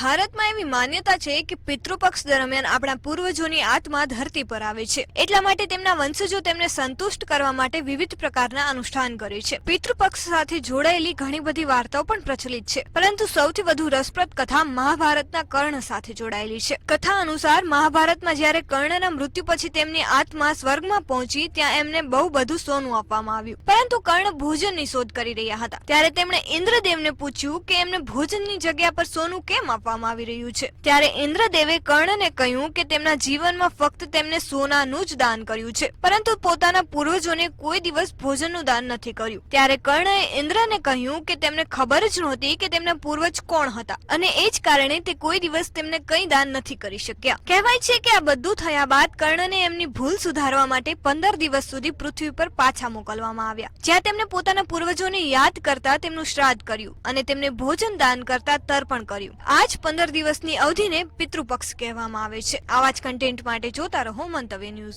ભારતમાં એવી માન્યતા છે કે પિતૃપક્ષ દરમિયાન આપણા પૂર્વજોની આત્મા ધરતી પર આવે છે. એટલા માટે તેમના વંશજો તેમને સંતુષ્ટ કરવા માટે વિવિધ પ્રકારના અનુષ્ઠાન કરે છે. પિતૃપક્ષ સાથે જોડાયેલી ઘણી બધી વાર્તાઓ પણ પ્રચલિત છે. પરંતુ સૌથી વધુ રસપ્રદ કથા મહાભારતના કર્ણ સાથે જોડાયેલી છે. કથા અનુસાર મહાભારતમાં જ્યારે કર્ણના મૃત્યુ પછી તેમની આત્મા સ્વર્ગમાં પહોંચી, ત્યાં એમને બહુ બધું સોનું આપવામાં આવ્યું. પરંતુ કર્ણ ભોજનની શોધ કરી રહ્યા હતા. ત્યારે તેમણે ઇન્દ્રદેવને પૂછ્યું કે એમને ભોજનની જગ્યા પર સોનું કેમ આપવામાં આવી રહ્યું છે. ત્યારે ઇન્દ્રદેવે કર્ણને કહ્યું કે તેમના જીવનમાં ફક્ત તેમને સોનાનું જ દાન કર્યું છે. પરંતુ પોતાના પૂર્વજોને કોઈ દિવસ ભોજનનું દાન નથી કર્યું. ત્યારે કર્ણએ ઇન્દ્રને કહ્યું કે તેમને ખબર જ નહોતી કે તેમના પૂર્વજ કોણ હતા. અને એ જ કારણે તે કોઈ દિવસ તેમને કંઈ દાન નથી કરી શક્યા. કહેવાય છે કે આ બધું થયા બાદ કર્ણને એમની ભૂલ સુધારવા માટે પંદર દિવસ સુધી પૃથ્વી પર પાછા મોકલવામાં આવ્યા. જ્યાં તેમણે પોતાના પૂર્વજોને યાદ કરતા તેમનું શ્રાદ્ધ કર્યું અને તેમને ભોજન દાન કરતા તર્પણ કર્યું. આ પંદર દિવસની અવધિને પિતૃપક્ષ કહેવામાં આવે છે. આવા જ કન્ટેન્ટ માટે જોતા રહો મંતવ્ય ન્યૂઝ.